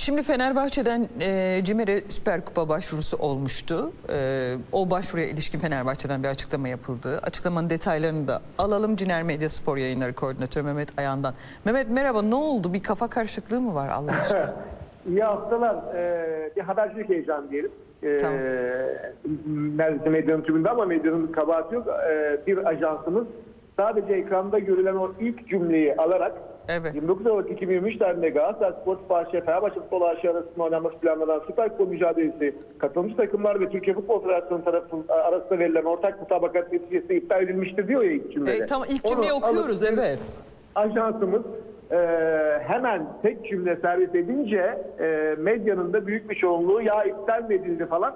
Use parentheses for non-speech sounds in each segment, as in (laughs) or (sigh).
Şimdi Fenerbahçe'den e, Cimer'e Süper Kupa başvurusu olmuştu. E, o başvuruya ilişkin Fenerbahçe'den bir açıklama yapıldı. Açıklamanın detaylarını da alalım. Ciner Medya Spor Yayınları Koordinatörü Mehmet Ayan'dan. Mehmet merhaba ne oldu? Bir kafa karışıklığı mı var Allah aşkına? (laughs) İyi haftalar. Ee, bir habercilik heyecanı diyelim. Ee, Tamam. medyanın tümünde ama medyanın kabahati yok. Ee, bir ajansımız sadece ekranda görülen o ilk cümleyi alarak Evet. 29 Aralık 2023 tarihinde Galatasaray Spor Bahçe, Fenerbahçe Futbol AŞ arasında oynanması planlanan Süper Kupa mücadelesi katılmış takımlar ve Türkiye Futbol Federasyonu tarafı arasında verilen ortak mutabakat neticesinde iptal edilmiştir diyor ya ilk cümlede. E, tamam ilk Onu cümleyi alıp okuyoruz evet. ajansımız e, hemen tek cümle servis edince e, medyanın da büyük bir çoğunluğu ya iptal edildi falan.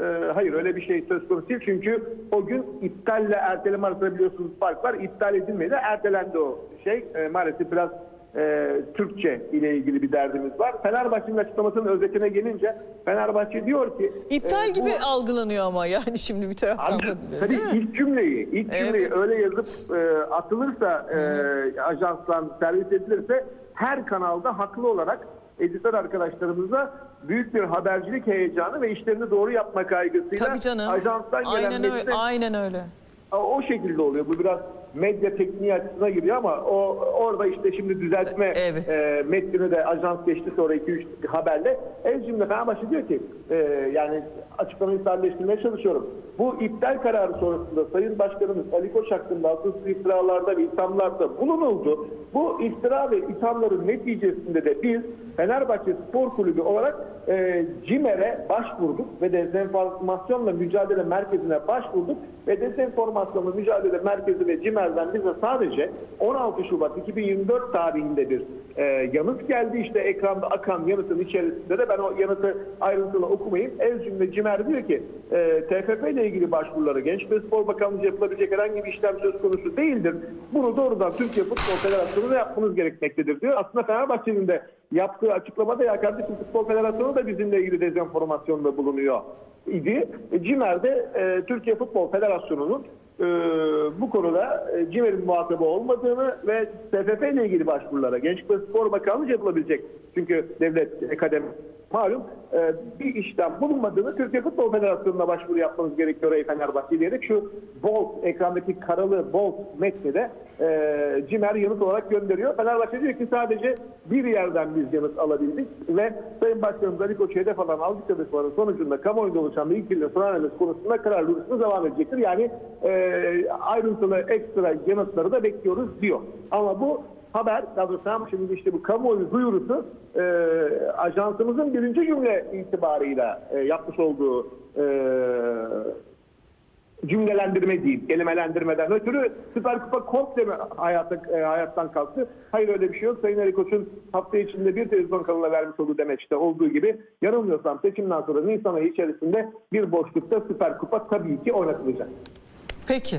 E, hayır öyle bir şey söz konusu değil. Çünkü o gün iptalle erteleme arasında biliyorsunuz fark var. İptal edilmedi. Ertelendi o şey. E, maalesef biraz e, Türkçe ile ilgili bir derdimiz var. Fenerbahçe'nin açıklamasının özetine gelince Fenerbahçe diyor ki İptal e, bu- gibi algılanıyor ama yani (laughs) şimdi bir taraftan Abi, da. tabii ilk cümleyi, ilk cümleyi Evet. öyle yazıp e, atılırsa, e, ajanstan servis edilirse her kanalda haklı olarak editör arkadaşlarımıza büyük bir habercilik heyecanı ve işlerini doğru yapma kaygısıyla Tabii canım. ajanstan gelen Aynen öyle. Aynen öyle. o şekilde oluyor. Bu biraz medya tekniği açısına giriyor ama o orada işte şimdi düzeltme Evet. e, metnini de ajans geçti sonra 2-3 haberle. El cümle Fenerbahçe diyor ki e, yani açıklamayı sadeleştirmeye çalışıyorum. Bu iptal kararı sonrasında Sayın Başkanımız Ali Koç hakkında asılsız iftiralarda ve ithamlarda bulunuldu. Bu iftira ve ithamların neticesinde de biz Fenerbahçe Spor Kulübü olarak e, CİMER'e başvurduk ve dezenformasyonla mücadele merkezine başvurduk ve dezenformasyonla mücadele merkezi ve CİMER'den bize sadece 16 Şubat 2024 tarihinde bir e, yanıt geldi. İşte ekranda akan yanıtın içerisinde de ben o yanıtı ayrıntılı okumayayım. El cümle CİMER diyor ki e, TFF ile ilgili başvuruları Genç ve Spor Bakanlığı yapılabilecek herhangi bir işlem söz konusu değildir. Bunu doğrudan Türkiye Futbol Federasyonu'na yapmanız gerekmektedir diyor. Aslında Fenerbahçe'nin de yaptığı açıklamada ya kardeşim Futbol Federasyonu da bizimle ilgili dezenformasyonda bulunuyor idi. E, CİMER de e, Türkiye Futbol Federasyonu'nun e, bu konuda e, CİMER'in muhatabı olmadığını ve TFF ile ilgili başvurulara Gençlik ve Spor Bakanlığı yapılabilecek. Çünkü devlet akademi malum e, bir işlem bulunmadığını Türkiye Futbol Federasyonu'na başvuru yapmanız gerekiyor ey Fenerbahçe diyerek şu bold ekrandaki karalı bold metni de e, CİMER yanıt olarak gönderiyor. Fenerbahçe diyor ki sadece bir yerden biz yanıt alabildik ve Sayın Başkanımız Ali Koç'u hedef alan algı sonucunda kamuoyunda oluşan bilgiyle sorarımız konusunda karar duruşuna devam edecektir. Yani e, ayrıntılı ekstra yanıtları da bekliyoruz diyor. Ama bu haber, daha şimdi işte bu kamuoyu duyurusu e, ajansımızın birinci cümle itibarıyla e, yapmış olduğu e, cümlelendirme değil, kelimelendirmeden ötürü Süper Kupa komple mi hayata, e, hayattan kalktı? Hayır öyle bir şey yok. Sayın Ali Koç'un hafta içinde bir televizyon kanalına vermiş olduğu demeçte olduğu gibi yanılmıyorsam seçimden sonra Nisan ayı içerisinde bir boşlukta Süper Kupa tabii ki oynatılacak. Peki.